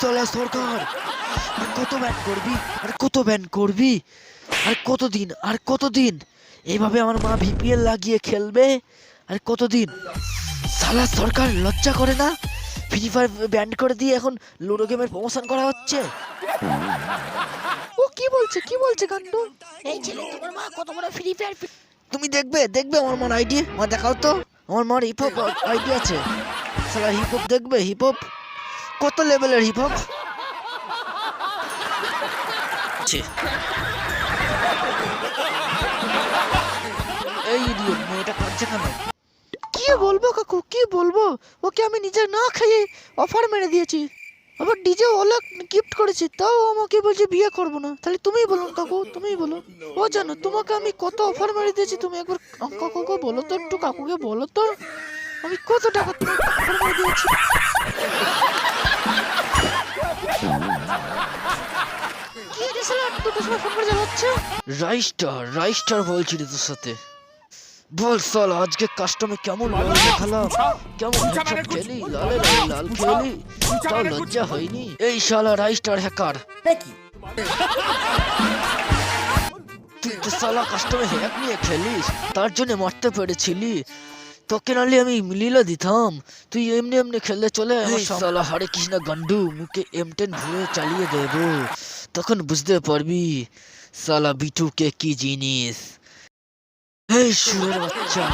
সালা সরকার আর কত ব্যান করবি আর কত ব্যান করবি আর কতদিন আর কতদিন এইভাবে আমার মা ভিপিএল লাগিয়ে খেলবে আর কতদিন সালা সরকার লজ্জা করে না ফ্রি ফায়ার ব্যান্ড করে দিয়ে এখন লুডো গেমের প্রমোশন করা হচ্ছে। ও কি বলছে কি বলছে কাণ্ড? এই ছেলে তোমার মা কত বড় ফ্রি ফায়ার তুমি দেখবে দেখবে আমার মার আইডি মা দেখাও তো। আমার মার হিপ হপ আইডি আছে। সালা হিপ হপ দেখবে হিপ হপ কত লেভেলের হিপ হপ এই ইডিয়ট মেয়েটা কাঁদছে কেন? কি বলব কাকু কি বলব? ওকে আমি নিজে না খাইয়ে অফার মেরে দিয়েছি। আবার ডিজে ওলা গিফট করেছি তাও আমাকে বলছে বিয়ে করব না। তাহলে তুমিই কাকু তুমিই বলো। ও জানো তোমাকে আমি কত অফার মেরে দিয়েছি তুমি একবার কাকুকে বলো তো একটু কাকুকে বলো তো। আমি কত টাকা তোমাকে অফার মেরে দিয়েছি? কি রে সময় ফোন করে জ্বালাচ্ছে রাইস্টার রাইস্টার বলছি তোর সাথে। বল সাল আজকে কাস্টমে কেমন লাল কেমন খেলি? লালে লালে লাল খেলি? তাও লজ্জা হয়নি? এই শালা রাইস্টার হ্যাকার। কি তুই তো সালা কাস্টমে হ্যাক নিয়ে খেলিস তার জন্য মারতে পেরেছিলি। তোকে নালে আমি মিলিলা দিতাম। তুই এমনি এমনি খেললে চলে আমার সালা হরে কৃষ্ণ গান্ডু মুখে এম টেন ভুয়ে চালিয়ে দেব। তখন বুঝতে পারবি সালা বিটু কে কি জিনিস। এই সুরের বাচ্চা।